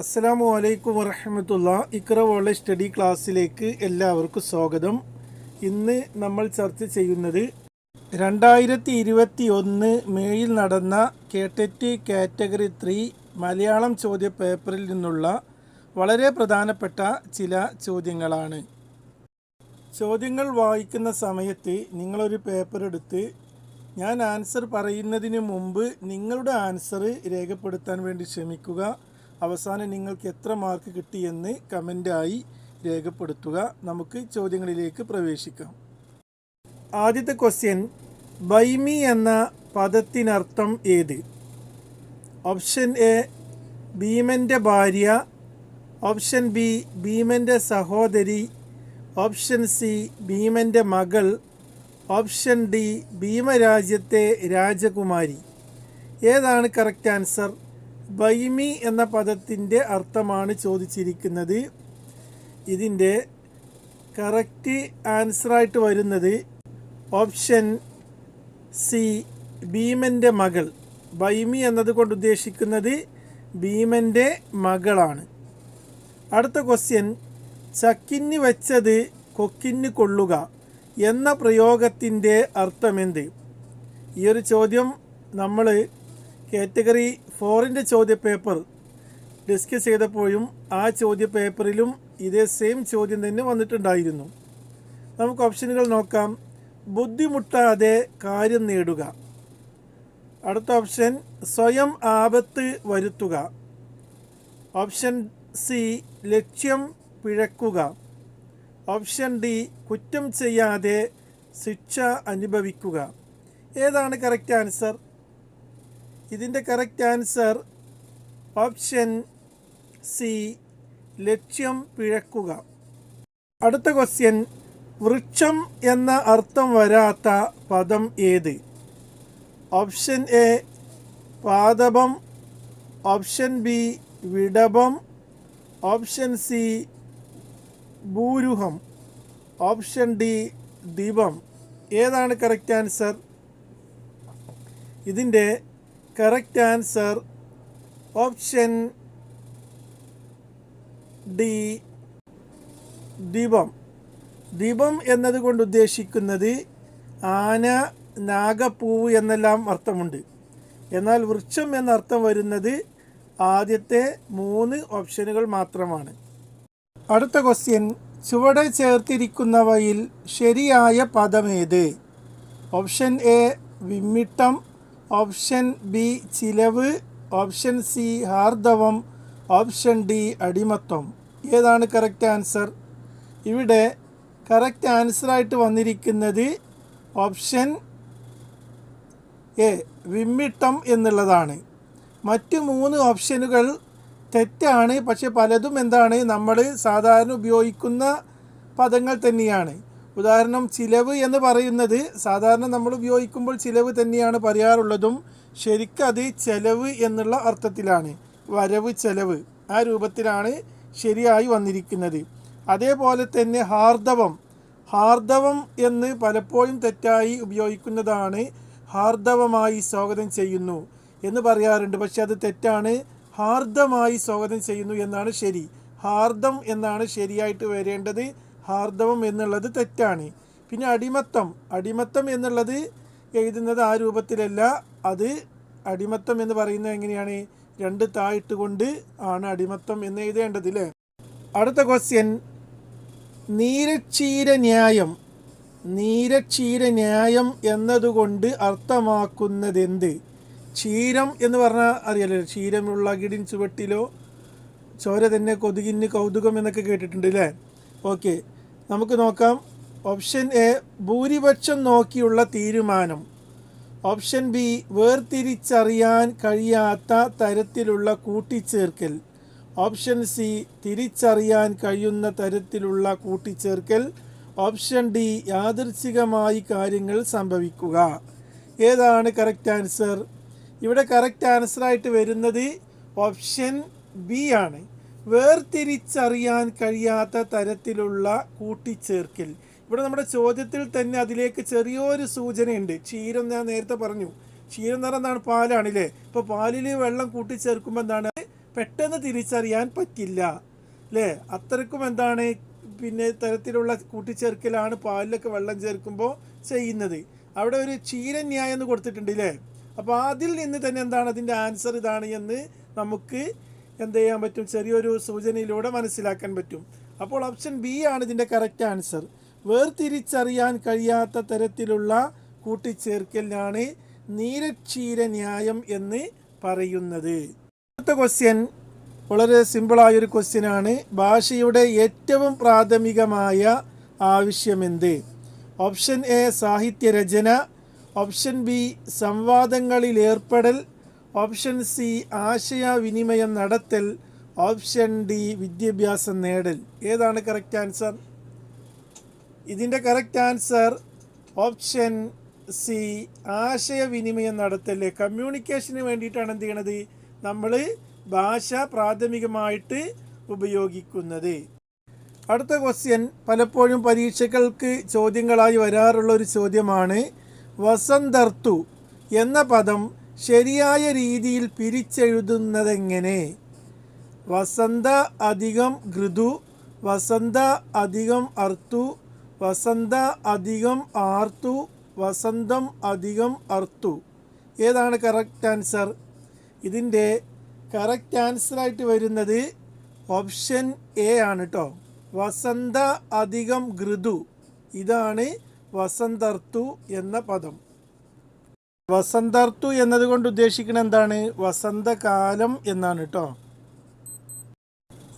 അസ്സലാമു അലൈക്കും വറഹമത്തുള്ള ഇക്ര വോളെ സ്റ്റഡി ക്ലാസ്സിലേക്ക് എല്ലാവർക്കും സ്വാഗതം. ഇന്ന് നമ്മൾ ചർച്ച ചെയ്യുന്നത് രണ്ടായിരത്തി ഇരുപത്തി ഒന്ന് മേയിൽ നടന്ന കേട്ടറ്റ് കാറ്റഗറി ത്രീ മലയാളം ചോദ്യ പേപ്പറിൽ നിന്നുള്ള വളരെ പ്രധാനപ്പെട്ട ചില ചോദ്യങ്ങളാണ്. ചോദ്യങ്ങൾ വായിക്കുന്ന സമയത്ത് നിങ്ങളൊരു പേപ്പർ എടുത്ത് ഞാൻ ആൻസർ പറയുന്നതിന് മുമ്പ് നിങ്ങളുടെ ആൻസർ രേഖപ്പെടുത്താൻ വേണ്ടി ശ്രമിക്കുക. അവസാനം നിങ്ങൾക്ക് എത്ര മാർക്ക് കിട്ടിയെന്ന് കമന്റായി രേഖപ്പെടുത്തുക. നമുക്ക് ചോദ്യങ്ങളിലേക്ക് പ്രവേശിക്കാം. ആദ്യത്തെ ക്വസ്റ്റ്യൻ ബൈമി എന്ന പദത്തിനർത്ഥം ഏത്? ഓപ്ഷൻ എ ഭീമന്റെ ഭാര്യ. ഓപ്ഷൻ ബി ഭീമന്റെ സഹോദരി. ഓപ്ഷൻ സി ഭീമന്റെ മകൾ. ഓപ്ഷൻ ഡി ഭീമരാജ്യത്തെ രാജകുമാരി. ഏതാണ് കറക്റ്റ് ആൻസർ ബൈമി എന്ന പദത്തിന്റെ അർത്ഥമാണ് ചോദിച്ചിരിക്കുന്നത്. ഇതിന്റെ കറക്റ്റ് ആൻസറായിട്ട് വരുന്നത് ഓപ്ഷൻ സി ഭീമന്റെ മകൾ. ബൈമി എന്നതുകൊണ്ട് ഉദ്ദേശിക്കുന്നത് ഭീമന്റെ മകളാണ്. അടുത്ത ക്വസ്റ്റ്യൻ ചക്കിന് വെച്ചത് കൊക്കിന് കൊള്ളുക എന്ന പ്രയോഗത്തിന്റെ അർത്ഥമെന്ത്? ഈ ഒരു ചോദ്യം നമ്മൾ കാറ്റഗറി ഫോറിന്റെ ചോദ്യപേപ്പർ ഡിസ്കസ് ചെയ്തപ്പോഴും ആ ചോദ്യപേപ്പറിലും ഇതേ സെയിം ചോദ്യം തന്നെ വന്നിട്ടുണ്ടായിരുന്നു. നമുക്ക് ഓപ്ഷനുകൾ നോക്കാം. ബുദ്ധിമുട്ടാതെ കാര്യം നേടുക. അടുത്ത ഓപ്ഷൻ സ്വയം ആപത്ത് വരുത്തുക. ഓപ്ഷൻ സി ലക്ഷ്യം പിഴക്കുക. ഓപ്ഷൻ ഡി കുറ്റം ചെയ്യാതെ ശിക്ഷ അനുഭവിക്കുക. ഏതാണ് കറക്റ്റ് ആൻസർ? ഇതിന്റെ കറക്റ്റ് ആൻസർ ഓപ്ഷൻ സി ലക്ഷ്യം പിഴക്കുക. അടുത്ത ക്വസ്റ്റ്യൻ വൃക്ഷം എന്ന അർത്ഥം വരാത്ത പദം ഏത്? ഓപ്ഷൻ എ പാദപം. ഓപ്ഷൻ ബി വിടപം. ഓപ്ഷൻ സി ഭൂരുഹം. ഓപ്ഷൻ ഡി ദീപം. ഏതാണ് കറക്റ്റ് ആൻസർ ഇതിന്റെ കറക്റ്റ് ആൻസർ ഓപ്ഷൻ ഡി ദീപം. ദീപം എന്നതുകൊണ്ട് ഉദ്ദേശിക്കുന്നത് ആന നാഗപ്പൂവ് എന്നെല്ലാം അർത്ഥമുണ്ട്. എന്നാൽ വൃക്ഷം എന്നർത്ഥം വരുന്നത് ആദ്യത്തെ മൂന്ന് ഓപ്ഷനുകൾ മാത്രമാണ്. അടുത്ത ക്വസ്റ്റ്യൻ ചുവടെ ചേർത്തിരിക്കുന്നവയിൽ ശരിയായ പദമേത് ഓപ്ഷൻ എ വിമ്മിട്ടം. ഓപ്ഷൻ ബി ചിലവ് ഓപ്ഷൻ സി ഹാർദവം ഓപ്ഷൻ ഡി അടിമത്തം. ഏതാണ് കറക്റ്റ് ആൻസർ ഇവിടെ കറക്റ്റ് ആൻസറായിട്ട് വന്നിരിക്കുന്നത് ഓപ്ഷൻ എ വിമ്മിട്ടം എന്നുള്ളതാണ്. മറ്റ് മൂന്ന് ഓപ്ഷനുകൾ തെറ്റാണ് പക്ഷെ പലതും എന്താണ് നമ്മൾ സാധാരണ ഉപയോഗിക്കുന്ന പദങ്ങൾ തന്നെയാണ്. ഉദാഹരണം ചിലവ് എന്ന് പറയുന്നത് സാധാരണ നമ്മൾ ഉപയോഗിക്കുമ്പോൾ ചിലവ് തന്നെയാണ് പറയാറുള്ളതും ശരിക്കത് ചെലവ് എന്നുള്ള അർത്ഥത്തിലാണ്. വരവ് ചെലവ് ആ രൂപത്തിലാണ് ശരിയായി വന്നിരിക്കുന്നത്. അതേപോലെ തന്നെ ഹാർദവം. ഹാർദവം എന്ന് പലപ്പോഴും തെറ്റായി ഉപയോഗിക്കുന്നതാണ് ഹാർദവമായി സ്വാഗതം ചെയ്യുന്നു എന്ന് പറയാറുണ്ട്. പക്ഷെ അത് തെറ്റാണ്. ഹാർദമായി സ്വാഗതം ചെയ്യുന്നു എന്നാണ് ശരി. ഹാർദം എന്നാണ് ശരിയായിട്ട് വരേണ്ടത്. ഹാർദവം എന്നുള്ളത് തെറ്റാണ്. പിന്നെ അടിമത്തം. അടിമത്തം എന്നുള്ളത് എഴുതുന്നത് ആ രൂപത്തിലല്ല. അത് അടിമത്തം എന്ന് പറയുന്നത് എങ്ങനെയാണ്? രണ്ട് തായിട്ട് കൊണ്ട് ആണ് അടിമത്തം എന്ന് എഴുതേണ്ടത് അല്ലേ അടുത്ത ക്വസ്റ്റ്യൻ നീരക്ഷീര ന്യായം. നീരക്ഷീര ന്യായം എന്നതുകൊണ്ട് അർത്ഥമാക്കുന്നതെന്ത് ക്ഷീരം എന്ന് പറഞ്ഞാൽ അറിയാലോ? ക്ഷീരമുള്ള കിടിൻ ചുവട്ടിലോ ചോര തന്നെ കൊതുകിന് കൗതുകം എന്നൊക്കെ കേട്ടിട്ടുണ്ട് അല്ലേ ഓക്കെ നമുക്ക് നോക്കാം. ഓപ്ഷൻ എ ഭൂരിപക്ഷം നോക്കിയുള്ള തീരുമാനം. ഓപ്ഷൻ ബി വേർതിരിച്ചറിയാൻ കഴിയാത്ത തരത്തിലുള്ള കൂട്ടിച്ചേർക്കൽ. ഓപ്ഷൻ സി തിരിച്ചറിയാൻ കഴിയുന്ന തരത്തിലുള്ള കൂട്ടിച്ചേർക്കൽ. ഓപ്ഷൻ ഡി യാദൃച്ഛികമായി കാര്യങ്ങൾ സംഭവിക്കുക. ഏതാണ് കറക്റ്റ് ആൻസർ ഇവിടെ കറക്റ്റ് ആൻസറായിട്ട് വരുന്നത് ഓപ്ഷൻ ബി ആണ്. വേർതിരിച്ചറിയാൻ കഴിയാത്ത തരത്തിലുള്ള കൂട്ടിച്ചേർക്കൽ. ഇവിടെ നമ്മുടെ ചോദ്യത്തിൽ തന്നെ അതിലേക്ക് ചെറിയൊരു സൂചനയുണ്ട്. ക്ഷീരം ഞാൻ നേരത്തെ പറഞ്ഞു. ക്ഷീരം പറഞ്ഞാൽ എന്താണ്? പാലാണ് ഇപ്പോൾ പാലിൽ വെള്ളം കൂട്ടിച്ചേർക്കുമ്പോൾ എന്താണ്? പെട്ടെന്ന് തിരിച്ചറിയാൻ പറ്റില്ല. അല്ലേ? അത്രക്കും എന്താണ്? പിന്നെ തരത്തിലുള്ള കൂട്ടിച്ചേർക്കലാണ് പാലിലൊക്കെ വെള്ളം ചേർക്കുമ്പോൾ ചെയ്യുന്നത്. അവിടെ ഒരു ക്ഷീരന്യായം എന്ന് കൊടുത്തിട്ടുണ്ട് അല്ലേ? അപ്പോൾ അതിൽ നിന്ന് തന്നെ എന്താണ്? അതിന്റെ ആൻസർ ഇതാണ് എന്ന് നമുക്ക് എന്ത് ചെയ്യാൻ പറ്റും? ചെറിയൊരു സൂചനയിലൂടെ മനസ്സിലാക്കാൻ പറ്റും. അപ്പോൾ ഓപ്ഷൻ ബി ആണ് ഇതിന്റെ കറക്റ്റ് ആൻസർ വേർതിരിച്ചറിയാൻ കഴിയാത്ത തരത്തിലുള്ള കൂട്ടിച്ചേർക്കലിനാണ് നീരക്ഷീര ന്യായം എന്ന് പറയുന്നത്. അടുത്ത ക്വസ്റ്റ്യൻ വളരെ സിമ്പിളായൊരു ക്വസ്റ്റ്യനാണ് ഭാഷയുടെ ഏറ്റവും പ്രാഥമികമായ ആവശ്യമെന്ത് ഓപ്ഷൻ എ സാഹിത്യരചന. ഓപ്ഷൻ ബി സംവാദങ്ങളിൽ ഏർപ്പെടൽ. ഓപ്ഷൻ സി ആശയവിനിമയം നടത്തൽ. ഓപ്ഷൻ ഡി വിദ്യാഭ്യാസം നേടൽ. ഏതാണ് കറക്റ്റ് ആൻസർ ഇതിന്റെ കറക്റ്റ് ആൻസർ ഓപ്ഷൻ സി ആശയവിനിമയം നടത്തൽ. കമ്മ്യൂണിക്കേഷന് വേണ്ടിയിട്ടാണ് എന്ത് ചെയ്യണത്? നമ്മൾ ഭാഷ പ്രാഥമികമായിട്ട് ഉപയോഗിക്കുന്നത്. അടുത്ത ക്വസ്റ്റ്യൻ പലപ്പോഴും പരീക്ഷകൾക്ക് ചോദ്യങ്ങളായി വരാറുള്ള ഒരു ചോദ്യമാണ് വസന്തർത്തു എന്ന പദം ശരിയായ രീതിയിൽ പിരിച്ചെഴുതുന്നതെങ്ങനെ? വസന്ത അധികം ഘൃതു വസന്ത അധികം അർത്തു വസന്ത അധികം ആർത്തു വസന്തം അധികം അർത്തു. ഏതാണ് കറക്റ്റ് ആൻസർ ഇതിന്റെ കറക്റ്റ് ആൻസറായിട്ട് വരുന്നത് ഓപ്ഷൻ എ ആണ് കേട്ടോ വസന്ത അധികം ഘൃതു ഇതാണ് വസന്തർത്തു എന്ന പദം. വസന്തർത്തു എന്നതുകൊണ്ട് ഉദ്ദേശിക്കുന്നത് എന്താണ്? വസന്തകാലം എന്നാണ് കേട്ടോ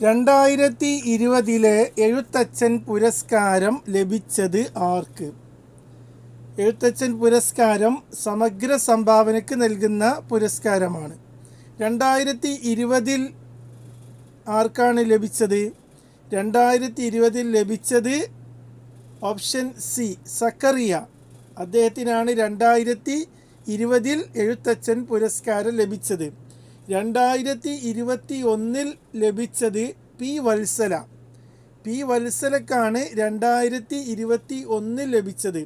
രണ്ടായിരത്തി ഇരുപതിലെ എഴുത്തച്ഛൻ പുരസ്കാരം ലഭിച്ചത് ആർക്ക്? എഴുത്തച്ഛൻ പുരസ്കാരം സമഗ്ര സംഭാവനയ്ക്ക് നൽകുന്ന പുരസ്കാരമാണ്. രണ്ടായിരത്തി ഇരുപതിൽ ആർക്കാണ് ലഭിച്ചത്? രണ്ടായിരത്തി ഇരുപതിൽ ലഭിച്ചത് ഓപ്ഷൻ സി സക്കറിയ. അദ്ദേഹത്തിനാണ് രണ്ടായിരത്തി ഇരുപതിൽ എഴുത്തച്ഛൻ പുരസ്കാരം ലഭിച്ചത്. രണ്ടായിരത്തി ഇരുപത്തി ഒന്നിൽ ലഭിച്ചത് പി വത്സല. പി വത്സലക്കാണ് രണ്ടായിരത്തി ഇരുപത്തി ഒന്നിൽ ലഭിച്ചത്.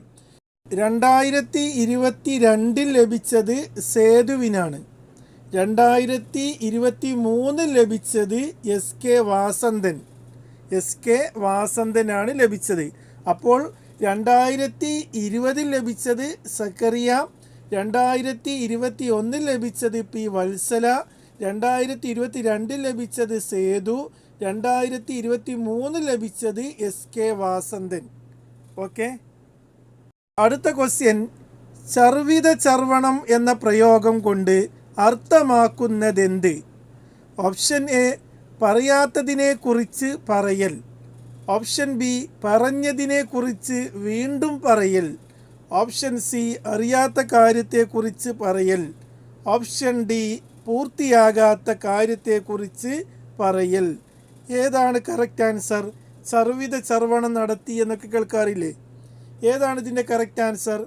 രണ്ടായിരത്തി ഇരുപത്തി രണ്ടിൽ ലഭിച്ചത് സേതുവിനാണ്. രണ്ടായിരത്തി ഇരുപത്തി മൂന്നിൽ ലഭിച്ചത് S K Vasanthan. S K വാസന്തനാണ് ലഭിച്ചത്. അപ്പോൾ രണ്ടായിരത്തി ഇരുപതിൽ ലഭിച്ചത് സക്കറിയ രണ്ടായിരത്തി ഇരുപത്തി ഒന്നിൽ ലഭിച്ചത് പി വത്സല രണ്ടായിരത്തി ഇരുപത്തി രണ്ടിൽ ലഭിച്ചത് സേതു രണ്ടായിരത്തി ഇരുപത്തി മൂന്നിൽ ലഭിച്ചത് എസ് കെ വാസന്തൻ. ഓക്കെ? അടുത്ത ക്വസ്റ്റ്യൻ ചർവിത ചർവണം എന്ന പ്രയോഗം കൊണ്ട് അർത്ഥമാക്കുന്നതെന്ത്? ഓപ്ഷൻ എ പറയാത്തതിനെക്കുറിച്ച് പറയൽ. ഓപ്ഷൻ ബി പറഞ്ഞതിനെക്കുറിച്ച് വീണ്ടും പറയൽ. ഓപ്ഷൻ സി അറിയാത്ത കാര്യത്തെക്കുറിച്ച് പറയൽ. ഓപ്ഷൻ ഡി പൂർത്തിയാകാത്ത കാര്യത്തെക്കുറിച്ച് പറയൽ. ഏതാണ് കറക്റ്റ് ആൻസർ സർവിത ചർവണം നടത്തി എന്നൊക്കെ കേൾക്കാറില്ലേ? ഏതാണ് ഇതിന്റെ കറക്റ്റ് ആൻസർ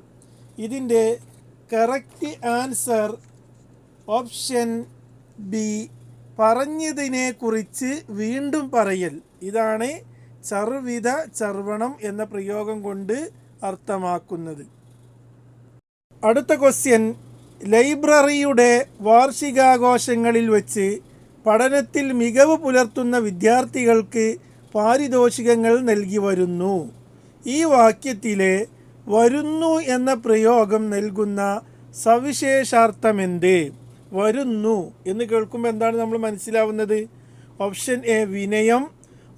ഇതിന്റെ കറക്റ്റ് ആൻസർ ഓപ്ഷൻ ബി പറഞ്ഞതിനെക്കുറിച്ച് വീണ്ടും പറയൽ. ഇതാണ് ചർവിത ചർവണം എന്ന പ്രയോഗം കൊണ്ട് അർത്ഥമാക്കുന്നത്. അടുത്ത ക്വസ്റ്റ്യൻ ലൈബ്രറിയുടെ വാർഷികാഘോഷങ്ങളിൽ വെച്ച് പഠനത്തിൽ മികവ് പുലർത്തുന്ന വിദ്യാർത്ഥികൾക്ക് പാരിതോഷികങ്ങൾ നൽകി വരുന്നു. ഈ വാക്യത്തിലെ വരുന്നു എന്ന പ്രയോഗം നൽകുന്ന സവിശേഷാർത്ഥം സവിശേഷാർത്ഥമെന്ത്? വരുന്നു. എന്ന് കേൾക്കുമ്പോൾ എന്താണ് നമ്മൾ മനസ്സിലാവുന്നത്? ഓപ്ഷൻ എ വിനയം.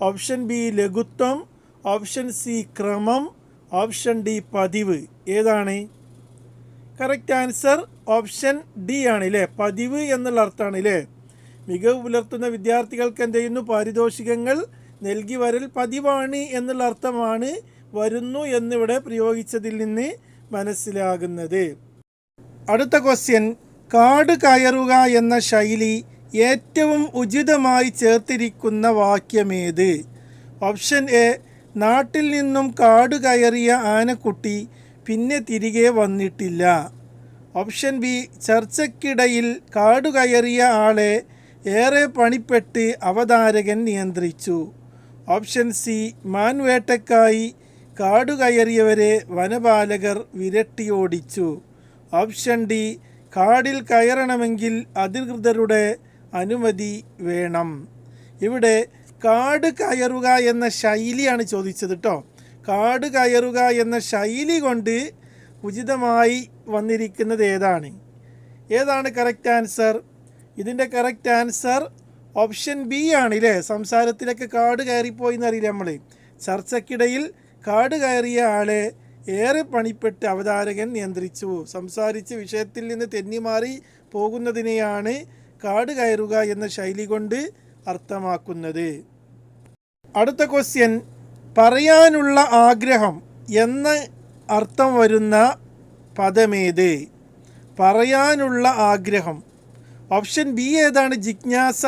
ഓപ്ഷൻ ബി ലഘുത്വം. ഓപ്ഷൻ സി ക്രമം. ഓപ്ഷൻ ഡി പതിവ്. ഏതാണ്? കറക്റ്റ് ആൻസർ ഓപ്ഷൻ ഡി ആണ് അല്ലേ പതിവ് എന്നുള്ള അർത്ഥമാണ് അല്ലേ മികവ് പുലർത്തുന്ന വിദ്യാർത്ഥികൾക്ക് എന്ത് ചെയ്യുന്നു? പാരിതോഷികങ്ങൾ നൽകി വരൽ പതിവാണ് എന്നുള്ള അർത്ഥമാണ് വരുന്നു എന്നിവിടെ പ്രയോഗിച്ചതിൽ നിന്ന് മനസ്സിലാകുന്നത്. അടുത്ത ക്വസ്റ്റ്യൻ കാട് കയറുക എന്ന ശൈലി ഏറ്റവും ഉചിതമായി ചേർത്തിരിക്കുന്ന വാക്യമേത്? ഓപ്ഷൻ എ നാട്ടിൽ നിന്നും കാട് കയറിയ ആനക്കുട്ടി പിന്നെ തിരികെ വന്നിട്ടില്ല. ഓപ്ഷൻ ബി ചർച്ചയ്ക്കിടയിൽ കാട് കയറിയ ആളെ ഏറെ പണിപ്പെട്ട് അവതാരകൻ നിയന്ത്രിച്ചു. ഓപ്ഷൻ സി മാൻവേട്ടക്കായി കാട് കയറിയവരെ വനപാലകർ വിരട്ടിയോടിച്ചു. ഓപ്ഷൻ ഡി കാടിൽ കയറണമെങ്കിൽ അധികൃതരുടെ അനുമതി വേണം. ഇവിടെ കാട് കയറുക എന്ന ശൈലിയാണ് ചോദിച്ചത് കേട്ടോ കാട് കയറുക എന്ന ശൈലി കൊണ്ട് ഉചിതമായി വന്നിരിക്കുന്നത് ഏതാണ്? ഏതാണ് കറക്റ്റ് ആൻസർ ഇതിന്റെ കറക്റ്റ് ആൻസർ ഓപ്ഷൻ ബി ആണ് ഇല്ലേ സംസാരത്തിലൊക്കെ കാട് കയറിപ്പോയി എന്നറിയില്ല നമ്മൾ ചർച്ചക്കിടയിൽ കാട് കയറിയ ആളെ ഏറെ പണിപ്പെട്ട് അവതാരകൻ നിയന്ത്രിച്ചു. സംസാരിച്ച് വിഷയത്തിൽ നിന്ന് തെന്നിമാറി പോകുന്നതിനെയാണ് കാട് കയറുക എന്ന ശൈലി കൊണ്ട് അർത്ഥമാക്കുന്നത്. അടുത്ത ക്വസ്റ്റ്യൻ പറയാനുള്ള ആഗ്രഹം എന്ന അർത്ഥം വരുന്ന പദമേത്? പറയാനുള്ള ആഗ്രഹം. ഓപ്ഷൻ ബി ഏതാണ്? ജിജ്ഞാസ.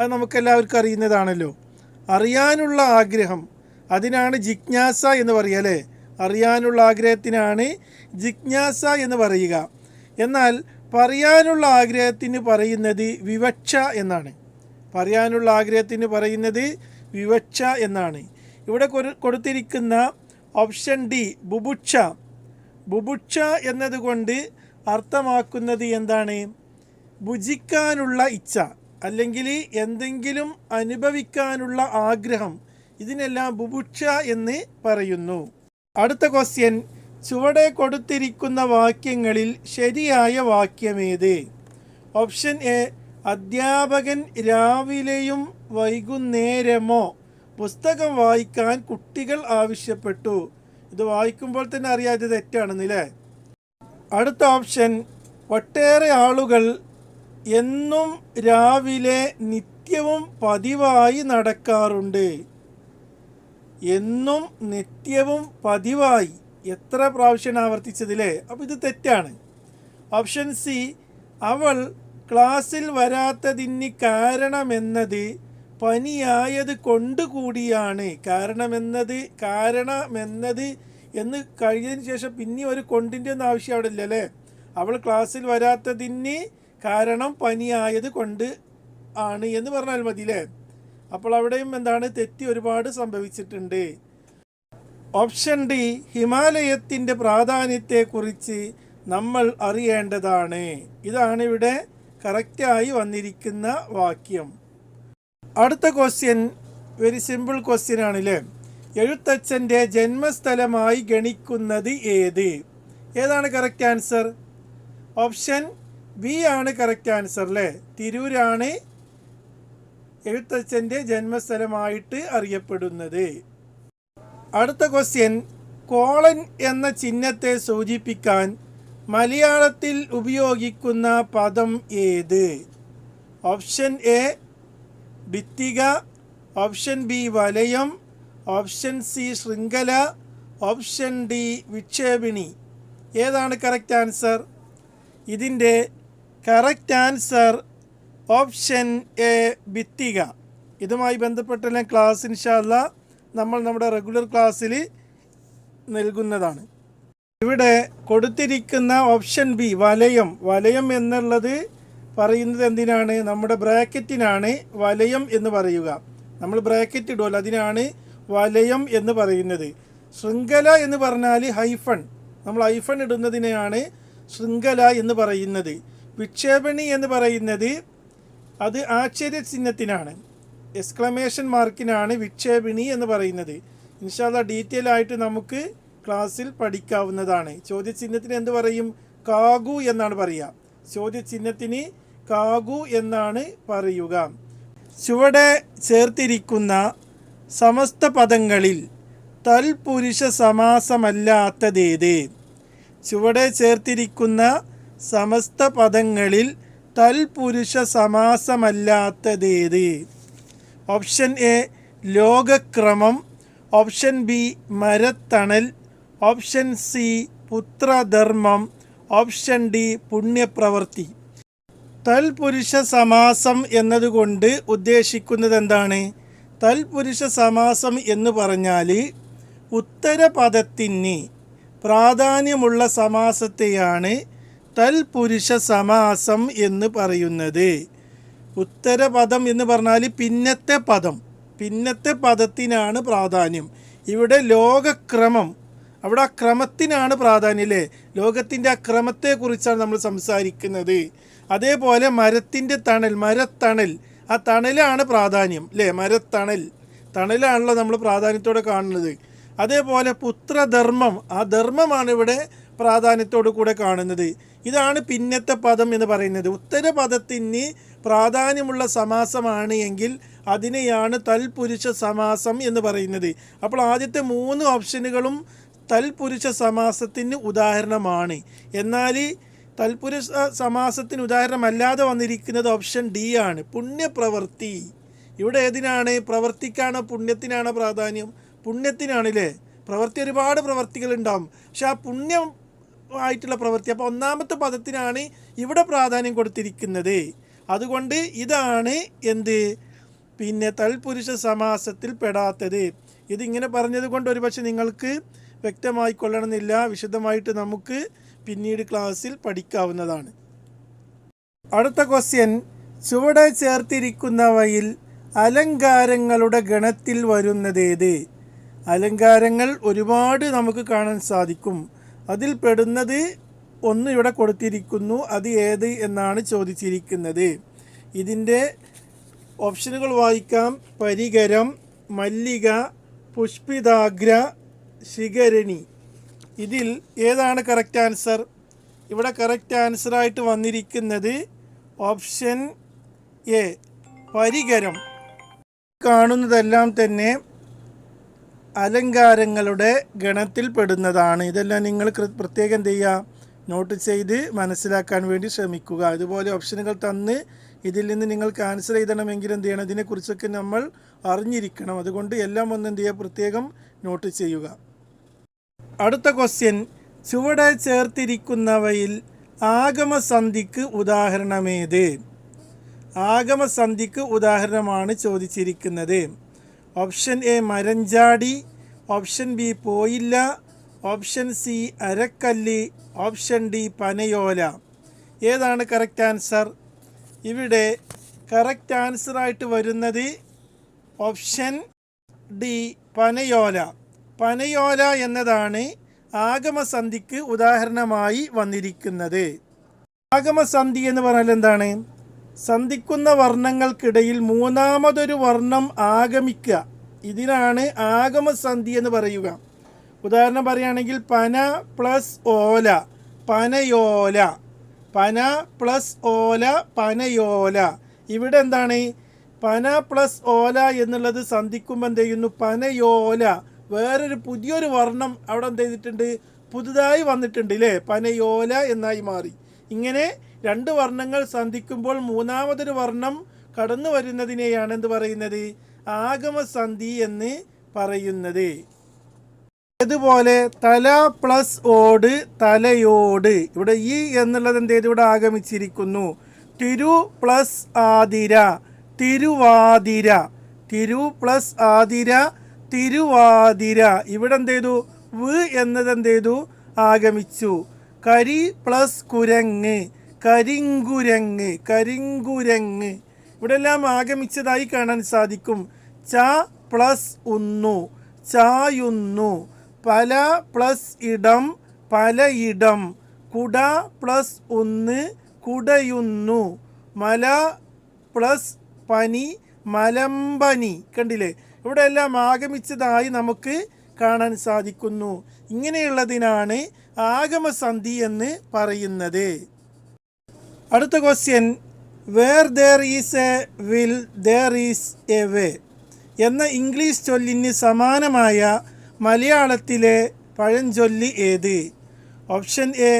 അത് നമുക്കെല്ലാവർക്കും അറിയുന്നതാണല്ലോ. അറിയാനുള്ള ആഗ്രഹം. അതിനാണ് ജിജ്ഞാസ എന്ന് പറയുക അല്ലേ? അറിയാനുള്ള ആഗ്രഹത്തിനാണ് ജിജ്ഞാസ എന്ന് പറയുക. എന്നാൽ പറയാനുള്ള ആഗ്രഹത്തിന് പറയുന്നത് വിവക്ഷ എന്നാണ്. പറയാനുള്ള ആഗ്രഹത്തിന് പറയുന്നത് വിവക്ഷ എന്നാണ്. ഇവിടെ കൊടുത്തിരിക്കുന്ന ഓപ്ഷൻ ഡി ബുഭുക്ഷ ബുഭുക്ഷ എന്നതുകൊണ്ട് അർത്ഥമാക്കുന്നത് എന്താണ്? ഭുജിക്കാനുള്ള ഇച്ഛ അല്ലെങ്കിൽ എന്തെങ്കിലും അനുഭവിക്കാനുള്ള ആഗ്രഹം. ഇതിനെല്ലാം ബുഭുക്ഷ എന്ന് പറയുന്നു. അടുത്ത ക്വസ്റ്റ്യൻ ചുവടെ കൊടുത്തിരിക്കുന്ന വാക്യങ്ങളിൽ ശരിയായ വാക്യമേത്? ഓപ്ഷൻ എ അധ്യാപകൻ രാവിലെയും വൈകുന്നേരമോ? പുസ്തകം വായിക്കാൻ കുട്ടികൾ ആവശ്യപ്പെട്ടു. ഇത് വായിക്കുമ്പോൾ തന്നെ അറിയാം ഇത് തെറ്റാണെന്നില്ലേ? അടുത്ത ഓപ്ഷൻ ഒട്ടേറെ ആളുകൾ എന്നും രാവിലെ നിത്യവും പതിവായി നടക്കാറുണ്ട്. എന്നും നിത്യവും പതിവായി. എത്ര പ്രാവശ്യമാണ് ആവർത്തിച്ചതില്ലേ? അപ്പോൾ ഇത് തെറ്റാണ്. ഓപ്ഷൻ സി അവൾ ക്ലാസ്സിൽ വരാത്തതിന് കാരണമെന്നത് പനിയായത് കൊണ്ടുകൂടിയാണ്. കാരണമെന്നത് കാരണമെന്നത് എന്ന് കഴിഞ്ഞതിന് ശേഷം പിന്നെ ഒരു കൊണ്ടിന്റെ ഒന്നും ആവശ്യം അവിടെ ഇല്ല അല്ലേ? അവൾ ക്ലാസ്സിൽ വരാത്തതിന് കാരണം പനിയായത് കൊണ്ട് ആണ് എന്ന് പറഞ്ഞാൽ മതി അല്ലേ? അപ്പോൾ അവിടെയും എന്താണ് തെറ്റി ഒരുപാട് സംഭവിച്ചിട്ടുണ്ട്. ഓപ്ഷൻ ഡി ഹിമാലയത്തിന്റെ പ്രാധാന്യത്തെക്കുറിച്ച് നമ്മൾ അറിയേണ്ടതാണ്. ഇതാണ് ഇവിടെ കറക്റ്റായി വന്നിരിക്കുന്ന വാക്യം. അടുത്ത ക്വസ്റ്റ്യൻ വെരി സിമ്പിൾ ക്വസ്റ്റ്യൻ ആണല്ലേ? എഴുത്തച്ഛന്റെ ജന്മസ്ഥലമായി ഗണിക്കുന്നത് ഏത്? ഏതാണ് കറക്റ്റ് ആൻസർ ഓപ്ഷൻ ബി ആണ് കറക്റ്റ് ആൻസർ അല്ലേ തിരൂരാണ് എഴുത്തച്ഛന്റെ ജന്മസ്ഥലമായിട്ട് അറിയപ്പെടുന്നത്. അടുത്ത ക്വസ്റ്റ്യൻ കോളൻ എന്ന ചിഹ്നത്തെ സൂചിപ്പിക്കാൻ മലയാളത്തിൽ ഉപയോഗിക്കുന്ന പദം ഏത്? ഓപ്ഷൻ എ ഭിത്തിക ഓപ്ഷൻ ബി വലയം ഓപ്ഷൻ സി ശൃംഖല ഓപ്ഷൻ ഡി വിക്ഷേപിണി. ഏതാണ് കറക്റ്റ് ആൻസർ ഇതിന്റെ കറക്റ്റ് ആൻസർ ഓപ്ഷൻ എ ഭിത്തിക. ഇതുമായി ബന്ധപ്പെട്ട ക്ലാസ് ഇൻഷാല്ല നമ്മൾ നമ്മുടെ റെഗുലർ ക്ലാസ്സിൽ നൽകുന്നതാണ്. ഇവിടെ കൊടുത്തിരിക്കുന്ന ഓപ്ഷൻ ബി വലയം. വലയം എന്നുള്ളത് പറയുന്നത് എന്തിനാണ്? നമ്മുടെ ബ്രാക്കറ്റിനാണ് വലയം എന്ന് പറയുക. നമ്മൾ ബ്രാക്കറ്റ് ഇടുമല്ലോ അതിനാണ് വലയം എന്ന് പറയുന്നത്. ശൃംഖല എന്ന് പറഞ്ഞാൽ ഹൈഫൺ. നമ്മൾ ഹൈഫൺ ഇടുന്നതിനെയാണ് ശൃംഖല എന്ന് പറയുന്നത്. വിക്ഷേപണി എന്ന് പറയുന്നത് അത് ആശ്ചര്യ ചിഹ്നത്തിനാണ് എക്സ്ക്ലമേഷൻ മാർക്കിനാണ് വിക്ഷേപിണി എന്ന് പറയുന്നത്. ഇൻഷാല്ല ഡീറ്റെയിൽ ആയിട്ട് നമുക്ക് ക്ലാസ്സിൽ പഠിക്കാവുന്നതാണ്. ചോദ്യചിഹ്നത്തിന് എന്ത് പറയും? കാഗു എന്നാണ് പറയുക. ചോദ്യചിഹ്നത്തിന് കാഗു എന്നാണ് പറയുക. ചുവടെ ചേർത്തിരിക്കുന്ന സമസ്ത പദങ്ങളിൽ തൽപുരുഷ സമാസമല്ലാത്തതേത്? ചുവടെ ചേർത്തിരിക്കുന്ന സമസ്ത പദങ്ങളിൽ തൽപുരുഷ സമാസമല്ലാത്തതേത്? ഓപ്ഷൻ എ ലോകക്രമം. ഓപ്ഷൻ ബി മരത്തണൽ. ഓപ്ഷൻ സി പുത്രധർമ്മം. ഓപ്ഷൻ ഡി പുണ്യപ്രവൃത്തി. തൽപുരുഷ സമാസം എന്നതുകൊണ്ട് ഉദ്ദേശിക്കുന്നത് എന്താണ് തൽപുരുഷ സമാസം എന്ന് പറഞ്ഞാൽ ഉത്തരപദത്തിന് പ്രാധാന്യമുള്ള സമാസത്തെയാണ് തൽപുരുഷ സമാസം എന്ന് പറയുന്നത്. ഉത്തരപദം എന്ന് പറഞ്ഞാൽ പിന്നത്തെ പദം. പിന്നത്തെ പദത്തിനാണ് പ്രാധാന്യം. ഇവിടെ ലോകക്രമം അവിടെ ആ ക്രമത്തിനാണ് പ്രാധാന്യം അല്ലേ ലോകത്തിന്റെ ആ ക്രമത്തെക്കുറിച്ചാണ് നമ്മൾ സംസാരിക്കുന്നത്. അതേപോലെ മരത്തിന്റെ തണൽ മരത്തണൽ ആ തണലാണ് പ്രാധാന്യം അല്ലേ? മരത്തണൽ. തണലാണല്ലോ നമ്മൾ പ്രാധാന്യത്തോടെ കാണുന്നത്. അതേപോലെ പുത്രധർമ്മം ആ ധർമ്മമാണ് ഇവിടെ പ്രാധാന്യത്തോടു കൂടെ കാണുന്നത്. ഇതാണ് പിന്നത്തെ പദം എന്ന് പറയുന്നത്. ഉത്തരപദത്തിന് പ്രാധാന്യമുള്ള സമാസമാണ് എങ്കിൽ അതിനെയാണ് തൽപുരുഷ സമാസം എന്ന് പറയുന്നത്. അപ്പോൾ ആദ്യത്തെ മൂന്ന് ഓപ്ഷനുകളും തൽപുരുഷ സമാസത്തിന് ഉദാഹരണമാണ്. എന്നാൽ തൽപുരുഷ സമാസത്തിന് ഉദാഹരണമല്ലാതെ വന്നിരിക്കുന്നത് ഓപ്ഷൻ ഡി ആണ്. പുണ്യപ്രവൃത്തി. ഇവിടെ ഏതിനാണ്? പ്രവർത്തിക്കാണോ പുണ്യത്തിനാണോ പ്രാധാന്യം? പുണ്യത്തിനാണല്ലേ? പ്രവൃത്തി ഒരുപാട് പ്രവർത്തികൾ ഉണ്ടാവും പക്ഷെ ആ പുണ്യം ആയിട്ടുള്ള പ്രവൃത്തി അപ്പോൾ ഒന്നാമത്തെ പദത്തിനാണ് ഇവിടെ പ്രാധാന്യം കൊടുത്തിരിക്കുന്നത്. അതുകൊണ്ട് ഇതാണ് എന്ത്? പിന്നെ തൽപുരുഷ സമാസത്തിൽ പെടാത്തത്. ഇതിങ്ങനെ പറഞ്ഞത് കൊണ്ട് ഒരുപക്ഷെ നിങ്ങൾക്ക് വ്യക്തമായി കൊള്ളണമെന്നില്ല. വിശദമായിട്ട് നമുക്ക് പിന്നീട് ക്ലാസ്സിൽ പഠിക്കാവുന്നതാണ്. അടുത്ത ക്വസ്റ്റ്യൻ ചുവടെ ചേർത്തിരിക്കുന്നവയിൽ അലങ്കാരങ്ങളുടെ ഗണത്തിൽ വരുന്നതേത് അലങ്കാരങ്ങൾ ഒരുപാട് നമുക്ക് കാണാൻ സാധിക്കും. അതിൽ പെടുന്നത് ഒന്ന് ഇവിടെ കൊടുത്തിരിക്കുന്നു. അത് ഏത് എന്നാണ് ചോദിച്ചിരിക്കുന്നത്. ഇതിന്റെ ഓപ്ഷനുകൾ വായിക്കാം. പരികരം മല്ലിക പുഷ്പിതാഗ്ര ശിഖരണി. ഇതിൽ ഏതാണ് കറക്റ്റ് ആൻസർ ഇവിടെ കറക്റ്റ് ആൻസറായിട്ട് വന്നിരിക്കുന്നത് ഓപ്ഷൻ എ പരികരം. കാണുന്നതെല്ലാം തന്നെ അലങ്കാരങ്ങളുടെ ഗണത്തിൽപ്പെടുന്നതാണ് ഇതെല്ലാം നിങ്ങൾ പ്രത്യേകം എന്ത് ചെയ്യുക? നോട്ട് ചെയ്ത് മനസ്സിലാക്കാൻ വേണ്ടി ശ്രമിക്കുക. അതുപോലെ ഓപ്ഷനുകൾ തന്ന് ഇതിൽ നിന്ന് നിങ്ങൾക്ക് ആൻസർ ചെയ്തണമെങ്കിൽ എന്ത് ചെയ്യണം? ഇതിനെക്കുറിച്ചൊക്കെ നമ്മൾ അറിഞ്ഞിരിക്കണം. അതുകൊണ്ട് എല്ലാം ഒന്ന് എന്ത് ചെയ്യുക? പ്രത്യേകം നോട്ട് ചെയ്യുക. അടുത്ത ക്വസ്റ്റ്യൻ ചുവടെ ചേർത്തിരിക്കുന്നവയിൽ ആഗമസന്ധിക്ക് ഉദാഹരണമേത്? ആഗമസന്ധിക്ക് ഉദാഹരണമാണ് ചോദിച്ചിരിക്കുന്നത്. ഓപ്ഷൻ എ മരഞ്ചാടി. ഓപ്ഷൻ ബി പോയില്ല. ഓപ്ഷൻ സി അരക്കല്ല്. ഓപ്ഷൻ ഡി പനയോല. ഏതാണ് കറക്റ്റ് ആൻസർ ഇവിടെ കറക്റ്റ് ആൻസറായിട്ട് വരുന്നത് ഓപ്ഷൻ ഡി പനയോല. പനയോല എന്നതാണ് ആഗമസന്ധിക്ക് ഉദാഹരണമായി വന്നിരിക്കുന്നത്. ആഗമസന്ധി എന്ന് പറഞ്ഞാൽ എന്താണ്? സന്ധിക്കുന്ന വർണങ്ങൾക്കിടയിൽ മൂന്നാമതൊരു വർണം ആഗമിക്കുക. ഇതിനാണ് ആഗമസന്ധി എന്ന് പറയുക. ഉദാഹരണം പറയുകയാണെങ്കിൽ പന പ്ലസ് ഓല പനയോല. പന പ്ലസ് ഓല പനയോല. ഇവിടെ എന്താണ്? പന പ്ലസ് ഓല എന്നുള്ളത് സന്ധിക്കുമ്പോൾ എന്ത് ചെയ്യുന്നു? പനയോല. വേറൊരു പുതിയൊരു വർണം അവിടെ എന്ത് ചെയ്തിട്ടുണ്ട്? പുതുതായി വന്നിട്ടുണ്ട് അല്ലേ പനയോല എന്നായി മാറി. ഇങ്ങനെ രണ്ട് വർണങ്ങൾ സന്ധിക്കുമ്പോൾ മൂന്നാമതൊരു വർണം കടന്നു വരുന്നതിനെയാണ് എന്ത് പറയുന്നത്? ആഗമസന്ധി എന്ന് പറയുന്നത്. അതുപോലെ തല പ്ലസ് ഓട് തലയോട്. ഇവിടെ ഈ എന്നുള്ളത് എന്ത് ചെയ്ത്? ഇവിടെ ആഗമിച്ചിരിക്കുന്നു. തിരു പ്ലസ് ആതിര. തിരുവാതിര. തിരു പ്ലസ് ആതിര തിരുവാതിര. ഇവിടെ എന്ത് ചെയ്തു വ് എന്നത് എന്ത് ചെയ്തു ആഗമിച്ചു. കരി പ്ലസ് കുരങ്ങ് കരിങ്കുരങ്ങ് കരിങ്കുരങ്ങ്. ഇവിടെ എല്ലാം ആഗമിച്ചതായി കാണാൻ സാധിക്കും. ച പ്ലസ് ഉന്നു ചായുന്നു. പല പ്ലസ് ഇടം പലയിടം കുട പ്ലസ് ഒന്ന് കുടയുന്നു. മല പ്ലസ് പനി മലമ്പനി കണ്ടില്ലേ? ഇവിടെ എല്ലാം ആഗമിച്ചതായി നമുക്ക് കാണാൻ സാധിക്കുന്നു. ഇങ്ങനെയുള്ളതിനാണ് ആഗമസന്ധി എന്ന് പറയുന്നത്. അടുത്ത question where there is a will there is a way എന്ന ഇംഗ്ലീഷ് ചൊല്ലിന് സമാനമായ മലയാളത്തിലെ പഴഞ്ചൊല്ലി ഏത്? ഓപ്ഷൻ എ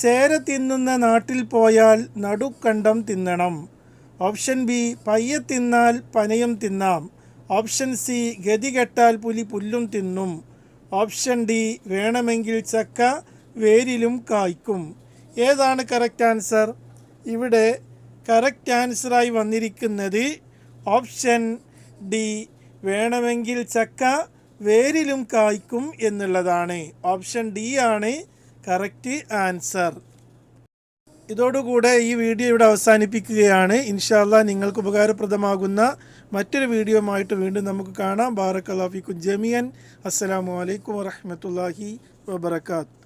ചേര തിന്നുന്ന നാട്ടിൽ പോയാൽ നടുക്കണ്ടം തിന്നണം. ഓപ്ഷൻ ബി പയ്യെ തിന്നാൽ പനയും തിന്നാം. ഓപ്ഷൻ സി ഗതി കെട്ടാൽ പുലി പുല്ലും തിന്നും. ഓപ്ഷൻ ഡി വേണമെങ്കിൽ ചക്ക വേരിലും കായ്ക്കും. ഏതാണ് കറക്റ്റ് ആൻസർ ഇവിടെ കറക്റ്റ് ആൻസറായി വന്നിരിക്കുന്നത് ഓപ്ഷൻ ഡി വേണമെങ്കിൽ ചക്ക വേരിലും കായ്ക്കും എന്നുള്ളതാണ്. ഓപ്ഷൻ ഡി ആണ് കറക്റ്റ് ആൻസർ ഇതോടുകൂടെ ഈ വീഡിയോ ഇവിടെ അവസാനിപ്പിക്കുകയാണ്. ഇൻഷാല്ല നിങ്ങൾക്ക് ഉപകാരപ്രദമാകുന്ന മറ്റൊരു വീഡിയോയുമായിട്ട് വീണ്ടും നമുക്ക് കാണാം. ബാറക്കലാഫിക്കു ജമിയൻ അസ്സലാമു അലൈക്കും വറഹമത്തല്ലാഹി വബർക്കാത്ത്